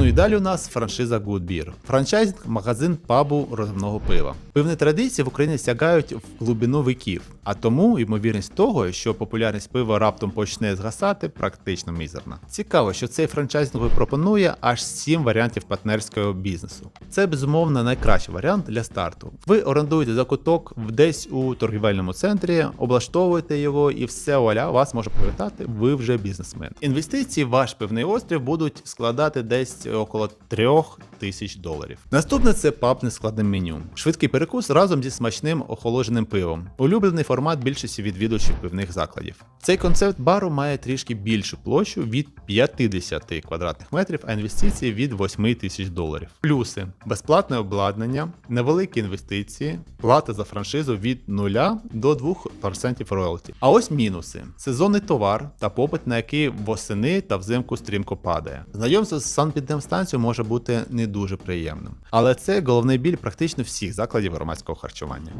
Ну і далі у нас франшиза Good Beer. Франчайзинг магазин пабу розливного пива. Пивні традиції в Україні сягають в глибину віків, а тому ймовірність того, що популярність пива раптом почне згасати, практично мізерна. Цікаво, що цей франчайзинг пропонує аж 7 варіантів партнерського бізнесу. Це безумовно найкращий варіант для старту. Ви орендуєте закуток десь у торгівельному центрі, облаштовуєте його і все оля вас може привітати. Ви вже бізнесмен. Інвестиції в ваш пивний острів будуть складати десь около 3 тисяч доларів. Наступне це паб нескладне меню. Швидкий перекус разом зі смачним охолодженим пивом. Улюблений формат більшості відвідувачів пивних закладів. Цей концепт бару має трішки більшу площу від 50 квадратних метрів, а інвестиції від 8 тисяч доларів. Плюси: безплатне обладнання, невеликі інвестиції, плата за франшизу від 0 до 2% роялті. А ось мінуси: сезонний товар та попит, на який восени та взимку стрімко падає. Знайомство з санпідемстанцією може бути не дуже приємним, але це головний біль практично всіх закладів громадського харчування.